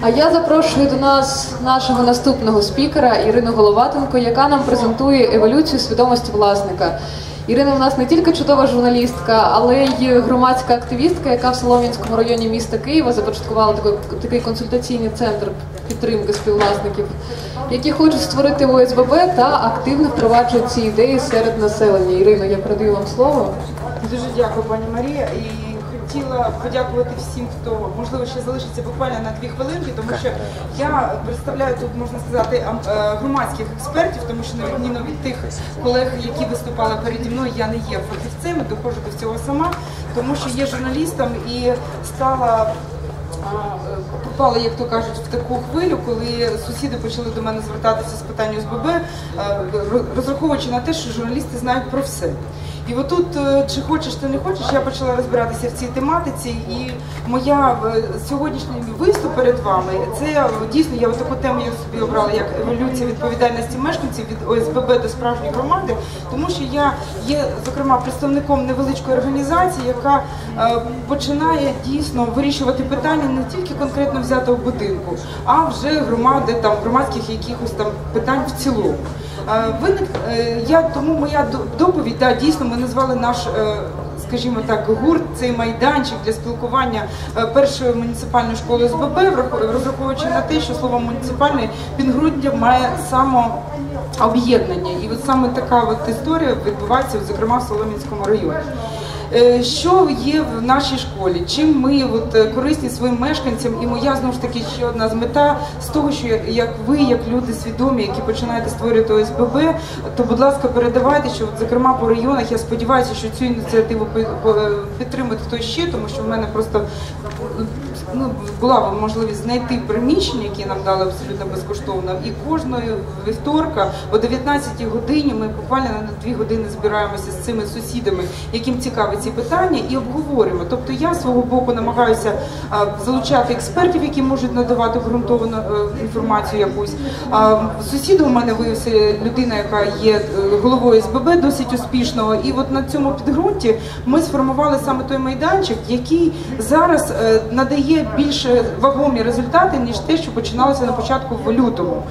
А я запрошую до нас нашого наступного спікера Ірину Головатенко, яка нам презентує еволюцію свідомості власника. Ірина у нас не тільки чудова журналістка, але й громадська активістка, яка в Солом'янському районі міста Києва започаткувала такий, такий консультаційний центр підтримки співвласників, які хочуть створити ОСББ та активно впроваджують ці ідеї серед населення. Ірино, я передаю вам слово. Дуже дякую, пані Марія. І хотіла подякувати всім, хто можливо ще залишиться буквально на дві хвилинки, тому що я представляю тут, можна сказати, е, громадських експертів, тому що на відміну від тих колег, які виступали переді мною, я не є фахівцем, доходжу до цього сама, тому що є журналістом і стала. Попала, як то кажуть, в таку хвилю, коли сусіди почали до мене звертатися з питань ОСББ, е, розраховуючи на те, що журналісти знають про все. І отут, е, чи хочеш, ти не хочеш, я почала розбиратися в цій тематиці, і моя е, сьогоднішній виступ перед вами це е, дійсно я таку тему я собі обрала як еволюція відповідальності мешканців від ОСББ до справжньої громади, тому що я є зокрема представником невеличкої організації, яка починає дійсно вирішувати питання не тільки конкретно взятого будинку, а вже громади там громадських якихось там питань в цілому. Виник я тому моя доповідь, да, дійсно ми назвали наш. е, Скажімо так, гурт цей майданчик для спілкування е, першої муніципальної школи СББ, розраховуючи на те, що слово муніципальний підґрунтя має самооб'єднання. І от саме така от історія відбувається, зокрема в Солом'янському районі. Е, Що є в нашій школі? Чим ми от, е, корисні своїм мешканцям? І моя знову ж таки ще одна з мета з того, що як ви, як люди свідомі, які починаєте створювати ОСББ, то будь ласка, передавайте, що от, зокрема по районах я сподіваюся, що цю ініціативу підтримує хтось ще, тому що в мене просто ну, була можливість знайти приміщення, які нам дали абсолютно безкоштовно. І кожної вівторка о 19 годині ми буквально на дві години збираємося з цими сусідами, яким цікаві ці питання, і обговорюємо. Тобто я свого боку намагаюся залучати експертів, які можуть надавати ґрунтовану е, інформацію якусь. Сусід у мене виявився людина, яка є е, головою СББ досить успішного. І от на цьому підґрунті ми сформували саме той майданчик, який зараз е, більше вагомі результати, ніж те, що починалося на початку в лютому.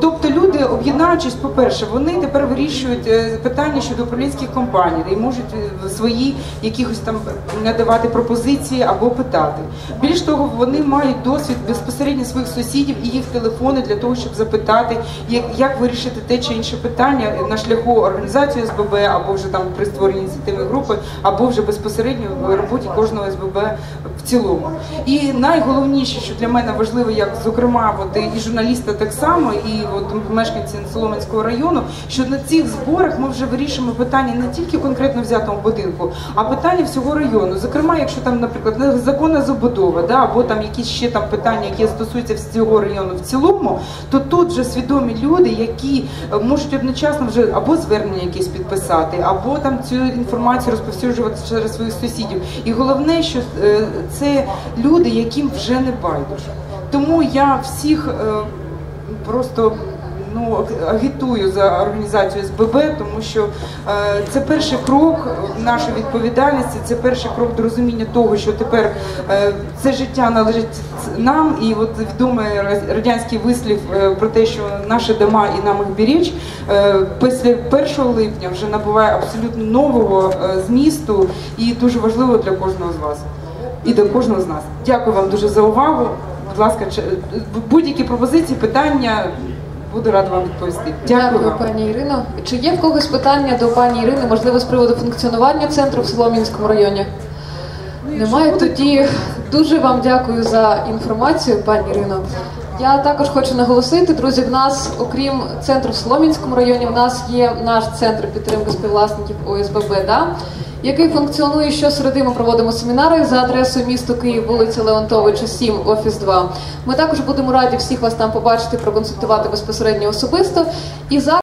Тобто люди, об'єднаючись, по-перше, вони тепер вирішують е, питання щодо управлінських компаній і можуть е, свої якихось там надавати пропозиції або питати. Більш того, вони мають досвід безпосередньо своїх сусідів і їх телефони для того, щоб запитати, як, як вирішити те чи інше питання на шляху організації СББ, або вже там при створенні ініціативної групи, або вже безпосередньо в роботі кожного СББ в цілому. І найголовніше, що для мене важливо, як зокрема, от і журналіста так само, і от мешканці Соломенського району, що на цих зборах ми вже вирішуємо питання не тільки конкретно взятому будинку, а питання всього району. Зокрема, якщо там, наприклад, незаконна забудова, да, або там якісь ще там питання, які стосуються всього району в цілому, то тут вже свідомі люди, які е, можуть одночасно вже або звернення якесь підписати, або там цю інформацію розповсюджувати через своїх сусідів. І головне, що е, це люди, яким вже не байдуже. Тому я всіх е, просто ну агітую за організацію СББ, тому що е, це перший крок нашої відповідальності, це перший крок до розуміння того, що тепер е, це життя належить нам, і от відомий радянський вислів про те, що наші дома і нам їх е, після 1 липня вже набуває абсолютно нового змісту. І дуже важливо для кожного з вас і до кожного з нас. Дякую вам дуже за увагу. Будь ласка, будь-які пропозиції, питання буду рада вам відповісти. Дякую, Дякую, пані Ірино. Чи є в когось питання до пані Ірини, можливо, з приводу функціонування центру в Солом'янському районі? Немає тоді дуже вам дякую за інформацію, пані Ірино. Я також хочу наголосити, друзі, в нас, окрім центру в Солом'янському районі, в нас є наш центр підтримки співвласників ОСББ, да, який функціонує щосереди. Ми проводимо семінари за адресою місто Київ, вулиця Леонтовича, 7, офіс 2. Ми також будемо раді всіх вас там побачити, проконсультувати безпосередньо особисто. І зараз